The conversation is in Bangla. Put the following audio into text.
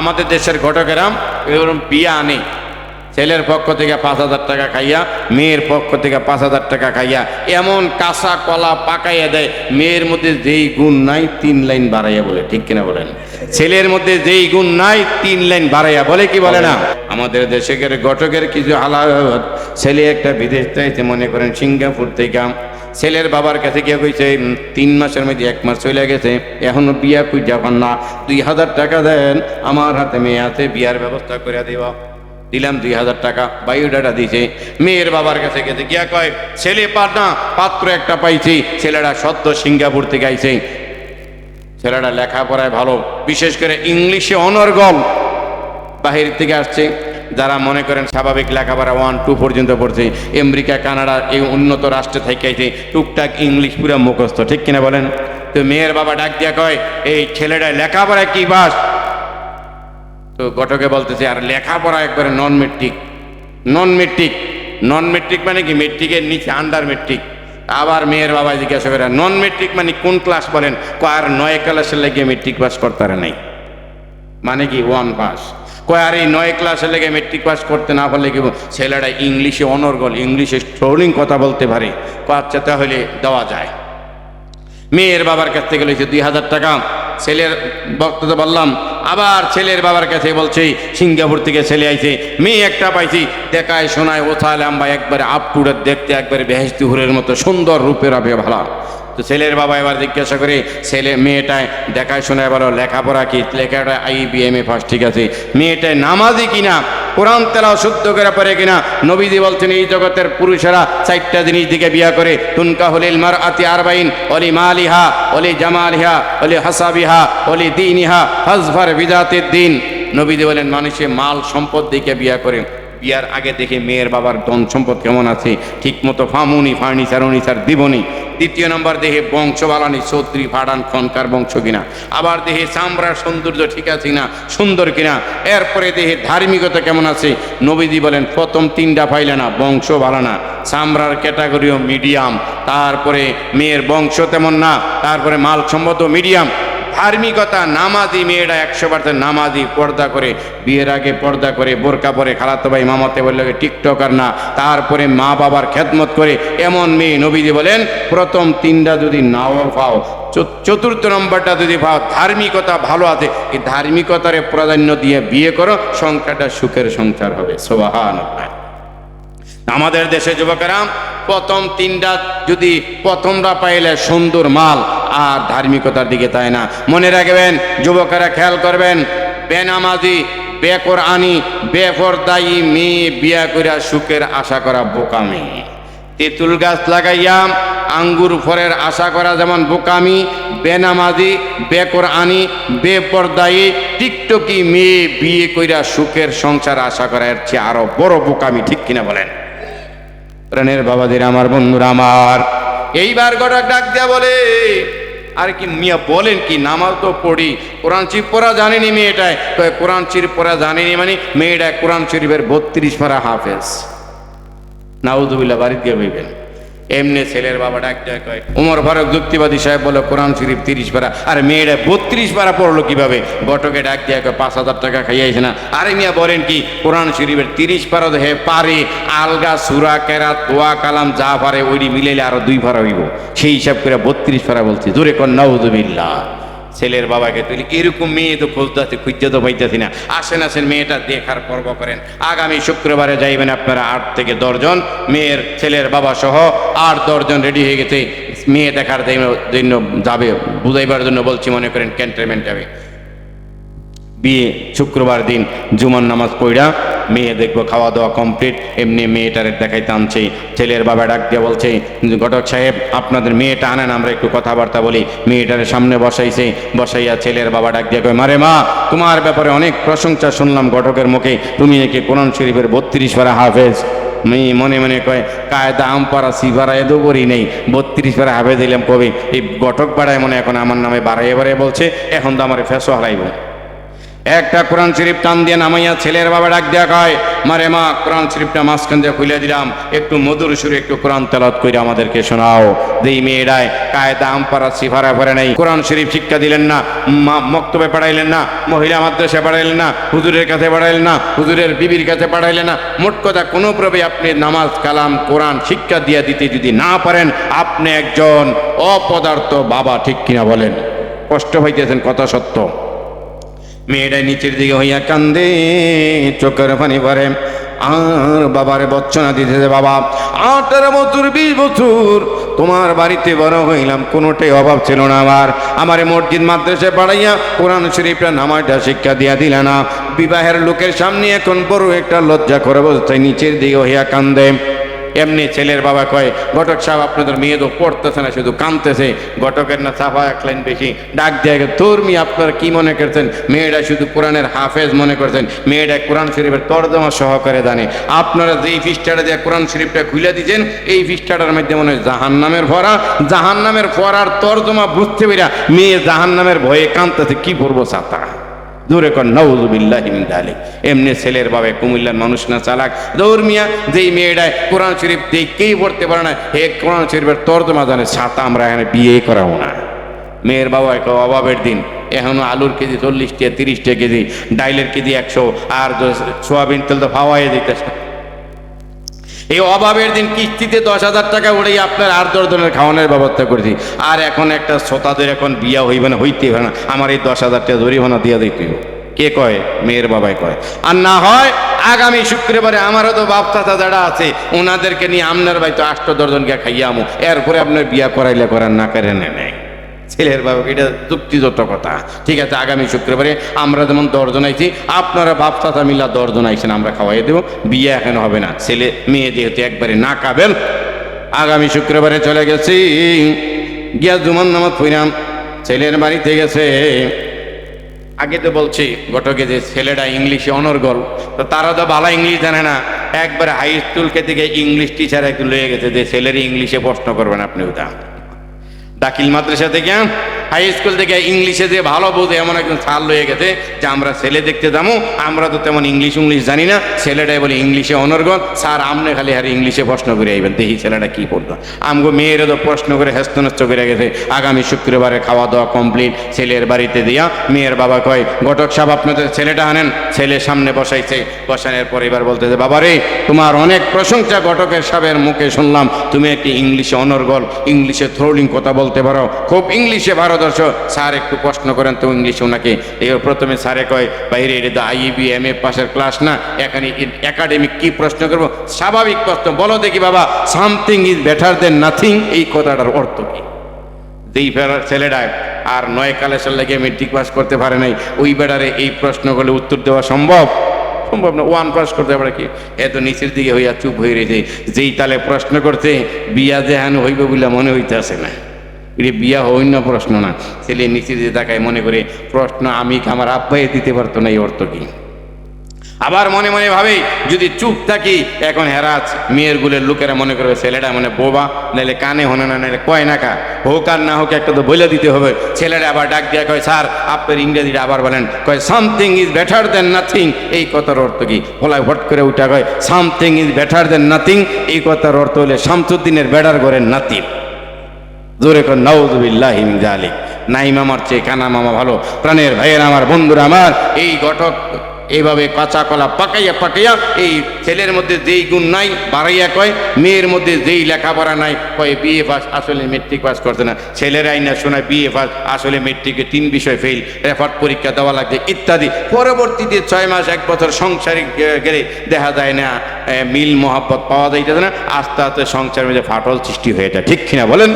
আমাদের দেশের ঘটকেরাম এরকম বিয়া আনে। ছেলের পক্ষ থেকে পাঁচ হাজার টাকা খাইয়া, মেয়ের পক্ষ থেকে পাঁচ হাজার টাকা খাইয়া, এমন কাঁচা কলা পাকাইয়া দেয়, মেয়ের মধ্যে যেই গুণ নাই, তিন লাইন বাড়াইয়া বলে, ঠিক কিনা বলেন? ছেলের মধ্যে যেই গুণ নাই, তিন লাইন বাড়াইয়া বলে কি বলে না? আমাদের দেশের ঘটকের কিছু আলাদা ছেলে একটা বিদেশ চাইতে মনে করেন, সিঙ্গাপুর থেকে ছেলের বাবার কাছে গিয়ে কইছে তিন মাসের মধ্যে এক মাস চলে গেছে, এখনও বিয়া কই যাবার না। দুই হাজার টাকা দেন, আমার হাতে মেয়ে আছে, বিয়ার ব্যবস্থা করে দেওয়া দিলাম দুই হাজার টাকা, বায়োডাটা দিছে। মেয়ের বাবার কাছে গেছে, গিয়া কয়, ছেলে পার না, পাত্র একটা পাইছি ছেলেটা সদ্য সিঙ্গাপুর থেকে আইছে। ছেলেটা লেখাপড়ায় ভালো, বিশেষ করে ইংলিশে অনর্গল। বাহির থেকে আসছে যারা মনে করেন স্বাভাবিক লেখাপড়া ওয়ান টু পর্যন্ত পড়ছে, আমেরিকা, কানাডা, এই উন্নত রাষ্ট্রে থাইকাইছে টুকটাক ইংলিশ পুরো মুখস্থ, ঠিক কিনা বলেন? তো মেয়ের বাবা ডাক দিয়া কয়, এই ছেলেটা লেখাপড়ায় কি বাস? তো ঘটকে বলতেছে, আর লেখাপড়া একবারে non matric non matric non matric মানে কি? মেট্রিকের নিচে আন্ডার মেট্রিক আবার মেয়ের বাবা জিজ্ঞাসা করে নন মেট্রিক মানে কোন ক্লাস বলেন? আর নয় ক্লাসের লেগে মেট্রিক পাস করতে নাই। মানে কি ওয়ান পাস কয়, আর, এই নয় ক্লাসে লেগে মেট্রিক পাস করতে না পারলে কি ছেলেটা ইংলিশে অনর্গল, ইংলিশে স্ট্রোলিং কথা বলতে পারে। কয় আচ্ছা তাহলে দেওয়া যায়। মেয়ের বাবার কাছ থেকে লইছে দুই হাজার টাকা। ছেলের বক্তব্য বললাম, আবার ছেলের বাবার কাছে বলছে, সিঙ্গাপুর থেকে ছেলে আইছে, মেয়ে একটা পাইছি, দেখায়, শোনায় ওথায় লাম্বা একবারে আপ টু ডেট দেখতে, একবারে বেহেস্তি হুরের মতো সুন্দর রূপের আপে ভালো। তো ছেলের বাবা এবার জিজ্ঞাসা করে, ছেলে, মেয়েটায় দেখায় শোনায় বলো, লেখাপড়া কি? লেখাটা I B M A first, ঠিক আছে। মেয়েটায় নামাজি কিনা, কোরআন তেলাও শুদ্ধ করে পারে কিনা, নবীজি বলছেন, এই জগতের পুরুষেরা চারটা জিনিস দিকে বিয়া করে, তুনকা হলিল মার আতি আরবাইন, অলি মালিহা, অলি জামালিহা, অলি হাসাবিহা, অলি দিনিহা হাজফার বিজাতের দিন। নবীজি বলেন, মানুষে মাল সম্পদ দিকে বিয়া করে। বিয়ার আগে দেখে মেয়ের বাবার ধন সম্পদ কেমন আছে? ঠিক মতো ফামুনি, ফার্নিচার উনিচার দিবনি। দ্বিতীয় নম্বর দেহে বংশ বালানি ভাডান ফাড়ান খনকার বংশ কিনা। আবার দেহে চামড়ার সৌন্দর্য ঠিক আছে কিনা, সুন্দর কিনা। এরপরে দেহে ধার্মিকতা কেমন আছে? নবীজি বলেন, প্রথম তিনটা ফাইলে না বংশ ভালো না চামড়ার ক্যাটাগরিও মিডিয়াম তারপরে মেয়ের বংশ তেমন না, তারপরে মাল সম্মত মিডিয়াম ধার্মিকতা, নামাজি মেয়েরা একশো পার্সেন্ট নামাজি পর্দা করে, বিয়ের আগে পর্দা করে, বোরকা পরে খালাতো ভাই মামাতে বললে টিকটকার না, তারপরে মা বাবার খেদমত করে এমন মেয়ে নবীজি বলেন, প্রথম তিনটা যদি নাও পাও, চত- চতুর্থ নম্বরটা যদি পাও, ধার্মিকতা ভালো আছে, এই ধার্মিকতারে প্রাধান্য দিয়ে বিয়ে করো, সংখ্যাটা সুখের সংসার হবে সোবাহান আমাদের দেশে যুবকেরা, প্রথম তিনটা যদি প্রথমটা পাইলে সুন্দর মাল আর ধার্মিকতার দিকে তাই না? মনে রাখবেন, যুবকেরা খেয়াল করবেন, বেনামাজি বেকর আনি বেফরদায়ী মেয়ে বিয়া কইরা সুখের আশা করা বোকামি। তেঁতুল গাছ লাগাইয়া আঙ্গুর ফলের আশা করা যেমন বোকামি, বেনামাজি বেকর আনি বেপরদায়ী টিকটকি মেয়ে বিয়ে কইরা সুখের সংসার আশা করা এর চেয়ে আরও বড় বোকামি, ঠিক কিনা বলেন? প্রাণের বাবাদের, আমার বন্ধুরা, আমার এইবার গড়া ডাক দেয়া বলে, আর কি মিয়া বলেন কি? নামাজ তো পড়ি। কোরআন শরীফ পড়া জানেনি মেয়েটায়। তো কোরআন শরীফ পড়া জানেনি মানে মেয়েটায় কোরআন শরীফের বত্রিশ পারা হাফেজ। নাউদুবিল্লা বাড়িতে গিয়ে এমনি ছেলের বাবা ডাক কয়, উমর ফারুক যুক্তিবাদী সাহেব বলো কোরআন শরীফ তিরিশ পারা, আর মেয়েরা বত্রিশ পারা পড়ল কীভাবে? বটকে ডাক দিয়ে কয়, পাঁচ হাজার টাকা খাইয়াছে না। আরে মিয়া বলেন কি, কোরআন শরীফের তিরিশ পারা হে পারে, আলগা সুরা কেরা তোয়া কালাম, যা পারে ওইটি মিলাইলে আরও দুই ভাড়া হইব। সেই হিসাব করে বত্রিশ পারা বলছি। দূরে কন্যা নাউজুবিল্লাহ। ছেলের বাবাকে তুলি এরকম মেয়ে তো খুঁজতে খুঁজতে তো পাইতেছি না। আসেন আসেন, মেয়েটা দেখার পর্ব করেন। আগামী শুক্রবারে যাইবেন আপনারা আট থেকে দশজন, মেয়ের ছেলের বাবা সহ আট দশজন রেডি হয়ে গেছে। মেয়ে দেখার জন্য যাবে, বুঝাইবার জন্য বলছি, মনে করেন ক্যান্টনমেন্ট যাবে। বিয়ে শুক্রবার দিন, জুমার নামাজ পড়া মেয়ে দেখব খাওয়া দাওয়া কমপ্লিট এমনি মেয়েটারে দেখাইতে আনছে। ছেলের বাবা ডাক দিয়ে বলছে, ঘটক সাহেব, আপনাদের মেয়েটা আনেন, আমরা একটু কথাবার্তা বলি। মেয়েটারে সামনে বসাইছে। বসাইয়া ছেলের বাবা ডাক দিয়ে কয়, মারে মা, তোমার ব্যাপারে অনেক প্রশংসা শুনলাম ঘটকের মুখে। তুমি নাকি কোরআন শরীফের বত্রিশ পারা হাফেজ? মেয়ে মনে মনে কয়, কায়দা আম পাড়া সি পাড়া এদো করি নেই। বত্রিশ পাড়া হাফেজ দিলাম কবি? এই ঘটক পাড়ায় মনে এখন আমার নামে বাড়াইয়ে বাড়াইয়ে বলছে, এখন তো আমার ফেসো হারাইব। একটা কোরআন শরীফ টান দিয়ে নামাইয়া ছেলের বাবা ডাক দেয়া কয়, মারে মা, কোরআন শরীফটা মাঝখান দিয়ে খুলে দিলাম। একটু মধুর সুরে একটু কোরআন তেলাত করে আমাদেরকে শোনাও। যেই মেয়েরায় কায়দা আমপারা সিফারা পরে নাই। কোরআন শরীফ শিক্ষা দিলেন না মক্তবে পাঠাইলেন না, মহিলা মাদ্রাসা পাঠাইলেন না, হুজুরের কাছে পাঠাইলেন না, হুজুরের বিবির কাছে পাঠাইলেন না। মোট কথা কোনো প্রবে আপনি নামাজ, কালাম, কোরআন শিক্ষা দিয়ে দিতে যদি না পারেন, আপনি একজন অপদার্থ বাবা ঠিক কিনা বলেন? কষ্ট হইতেছেন কথা সত্য। মেয়েটা নিচের দিকে হইয়া কান্দে, চোখের পানি পরে। আর বাবারে বচ্চনা দিতেছে, বাবা, আঠারো বছর, বিশ বছর, তোমার বাড়িতে বড় হইলাম, কোনোটাই অভাব ছিল না আমার। আমার মসজিদ মাদ্রাসে পাড়াইয়া কোরআন শরীফটা নামাজটা শিক্ষা দিয়া দিল না। বিবাহের লোকের সামনে এখন বড় একটা লজ্জা করে অবস্থায় নিচের দিকে হইয়া কান্দে। এমনি ছেলের বাবা কয়, ঘটক সাহেব, আপনাদের মেয়ে তো পড়তেছে না, শুধু কানতেছে ঘটকের না সাফা এক লাইন বেশি, ডাক দিয়ে তোর মেয়ে, আপনারা কি মনে করছেন? মেয়েটা শুধু কোরআনের হাফেজ মনে করছেন। মেয়েটা কোরআন শরীফের তর্জমা সহকারে জানে। আপনারা যেই ফিস্টাটা দিয়ে কোরআন শরীফটা খুলে দিয়েছেন, এই ফিস্টাটার মধ্যে মনে হয় জাহান নামের ভরা। জাহান নামের ভরার তর্জমা বুঝতে পেরা মেয়ে জাহান নামের ভয়ে কানতেছে কি পড়ব ছাতা দূরে কর নওজুবিল্লাহ দালিক। এমনি ছেলের বাবে কুমিল্লার মানুষ না চালাক। দৌড় মিয়া, যেই মেয়েটায় কোরআন শরীফ কেই পড়তে পারে না, হে কোরআন শরীফের তর্জমা জানে, ছাতা আমরা এখানে বিয়ে করাবো না। মেয়ের বাবা একটা অভাবের দিন। এখনও আলুর কেজি চল্লিশ টাকা তিরিশ টাকা কেজি, ডাইলের কেজি একশো, আর সোয়াবিন তেল তো ভাওয়াই দিতেছে। এই অভাবের দিন কিস্তিতে দশ হাজার টাকা উড়ে আপনার আর দশ জনের খাওয়ানোর ব্যবস্থা করেছি আর এখন একটা শ্রোতাদের এখন বিয়া হইবে না হইতে হবে না। আমার এই দশ হাজার টাকা জরিমানা দিয়া দিতে। কে কয়? মেয়ের বাবাই কয়। আর না হয় আগামী শুক্রবারে আমারও তো বাপ চাচা যারা আছে, ওনাদেরকে নিয়ে আপনার বাড়িতে আষ্ট দশজনকে খাইয়ামো এরপরে আপনার বিয়া করাইলে করার না করে নেয় ছেলের বাবা, এটা যুক্তিযুক্ত কথা। ঠিক আছে, আগামী শুক্রবারে আমরা যেমন দশজন আইছি আপনারা বাপ চাচা মিল্লা দশজন আইছেন আমরা খাওয়াই দেবো। বিয়ে এখন হবে না। ছেলে, মেয়ে যেহেতু একবারে না কাবেল আগামী শুক্রবারে চলে গেছি। গিয়া জুমান নামাজ পড়লাম, ছেলের বাড়িতে গেছে। আগে তো বলছি ঘটকে যে ছেলেটা ইংলিশে অনর্গল, তো তারা তো ভালো ইংলিশ জানে না। একবার হাই স্কুলকে থেকে ইংলিশ টিচার একটু লয়ে গেছে, যে ছেলের ইংলিশে প্রশ্ন করবেন আপনি ওটা দাখিল মাদ্রাসা থেকে হাই স্কুল থেকে ইংলিশে যে ভালো বোঝে এমন একজন সাল লয়ে গেছে যে আমরা ছেলে দেখতে যাব, আমরা তো তেমন ইংলিশ উংলিশ জানি না। ছেলেটাই বলে ইংলিশে অনর্গল। স্যার আমনে খালি আর ইংলিশে প্রশ্ন করে আইবেন। দেখি ছেলেটা কি পড়তো। আমগো মেয়েরা তো প্রশ্ন করে হেস্তনস্ত করে গেছে। আগামী শুক্রবারে খাওয়া দাওয়া কমপ্লিট ছেলের বাড়িতে দিয়া মেয়ের বাবা কয়, ঘটক সাহেব আপনাদের ছেলেটা আনেন। ছেলে সামনে বসাইছে। বসানোর পর এবার বলতেছে বাবা রে তোমার অনেক প্রশংসা ঘটকের সাহেবের মুখে শুনলাম। তুমি একটি ইংলিশে অনর্গল। ইংলিশে থ্রোলিং কথা বলতে পারো। খুব ইংলিশে ভারতবর্ষ স্যার একটু প্রশ্ন করেন তো ইংলিশে ওনাকে এবার প্রথমে স্যারে কয়, বাইরে এটা তো আইবি এম এ পাশের ক্লাস না, এখানে একাডেমিক কি প্রশ্ন করব? স্বাভাবিক প্রশ্ন, বলো দেখি বাবা something is better than nothing এই কথাটার অর্থ কি? যেই ফেরার ছেলেটা, আর নয় কালেসের লেগে মেট্রিক পাস করতে পারে নাই, ওই বেড়ারে এই প্রশ্নগুলো উত্তর দেওয়া সম্ভব? সম্ভব না ওয়ান পাস করতে পারে কি? এত নিচের দিকে হইয়া চুপ হয়ে রয়েছে যেই তালে প্রশ্ন করতে বিয়া যেহান হইবে বলে মনে হইতেছে না। এটা বিয়া না প্রশ্ন না। ছেলে নিচের দিকে তাকায় মনে করে প্রশ্ন আমি কি আমার আব্বাই দিতে পারতো না, এই অর্থ কি? আবার মনে মনে ভাবে, যদি চুপ থাকি, এখন হেরাজ মেয়ের গুলের লোকেরা মনে করবে, ছেলেটা মানে বোবা, নাহলে কানে হনে না, নাহলে কয় না কা। হোক আর না হোক, একটা তো বলে দিতে হবে। ছেলেটা আবার ডাক দিয়ে কয়, স্যার, আপনার ইংরেজিটা আবার বলেন। কয় something is better than nothing এই কথার অর্থ কি? ফলায় ভট করে উঠা কয় something is better than nothing এই কথার অর্থ হলে শামসুদ্দিনের বেটার ঘরের নাতির জোরে কর নাউজুবিল্লাহ জালিক নাই মামার চেয়ে কানা মামা ভালো। প্রাণের ভাইয়ের আমার, বন্ধুরা আমার। এই ঘটক এইভাবে কাঁচা কলা পাকাইয়া পাকাইয়া এই ছেলের মধ্যে যেই গুণ নাই, বাড়াইয়া কয়, মেয়ের মধ্যে যেই লেখাপড়া নাই, কয় বিএ পাস, আসলে মেট্রিক পাস করছে না। ছেলেরাই না শোনায় বিএ পাস, আসলে মেট্রিকে তিন বিষয় ফেল রেফার্ট পরীক্ষা দেওয়া লাগছে ইত্যাদি। পরবর্তীতে ছয় মাস, এক বছর সংসারে গেলে দেখা যায় না মিল, মোহাব্বত পাওয়া যাইতেছে না। আস্তে আস্তে সংসারের মধ্যে ফাটল সৃষ্টি হয়ে যায়। ঠিক কিনা বলেন?